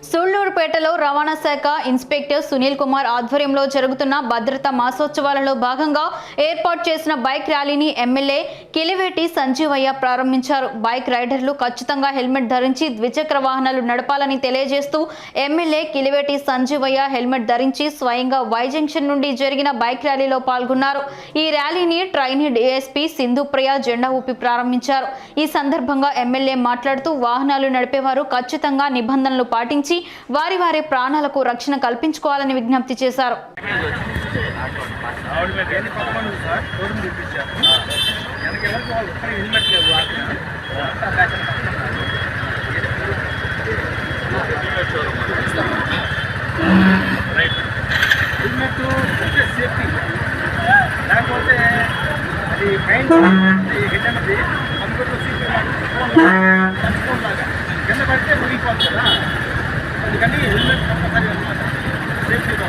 So సూళ్ళూరుపేటలో రవాణా శాఖ inspector Sunil Kumar ఆధ్వర్యంలో జరుగుతున్న భద్రతా మాసోత్సవాలలో భాగంగా ఏర్పాటు చేసిన బైక్ ర్యాలీని ఎమ్మెల్యే కిలివేటి సంజీవయ్య ప్రారంభించారు. బైక్ రైడర్లు ఖచ్చితంగా హెల్మెట్ ధరించి ద్విచక్ర వాహనాలు నడపాలని తెలియజేస్తూ ఎమ్మెల్యే కిలివేటి సంజీవయ్య హెల్మెట్ ధరించి స్వయంగా వై జంక్షన్ నుండి జరిగిన బైక్ ర్యాలీలో పాల్గొన్నారు. ఈ ర్యాలీని ట్రైనీ డిఎస్పీ సింధుప్రియ జెండా ఊపి ప్రారంభించారు. ఈ సందర్భంగా ఎమ్మెల్యే మాట్లాడుతూ వాహనాలు నడిపేవారు ఖచ్చితంగా నిబంధనలు పాటించి వారి వారి ప్రాణాలకు రక్షణ కల్పించుకోవాలని విజ్ఞప్తి చేశారు. లేకపోతే అది మైండ్ అన్నది కింద పడితే మునిగిపోతుంది కదా 你看那个人在，他在那里，谁知道？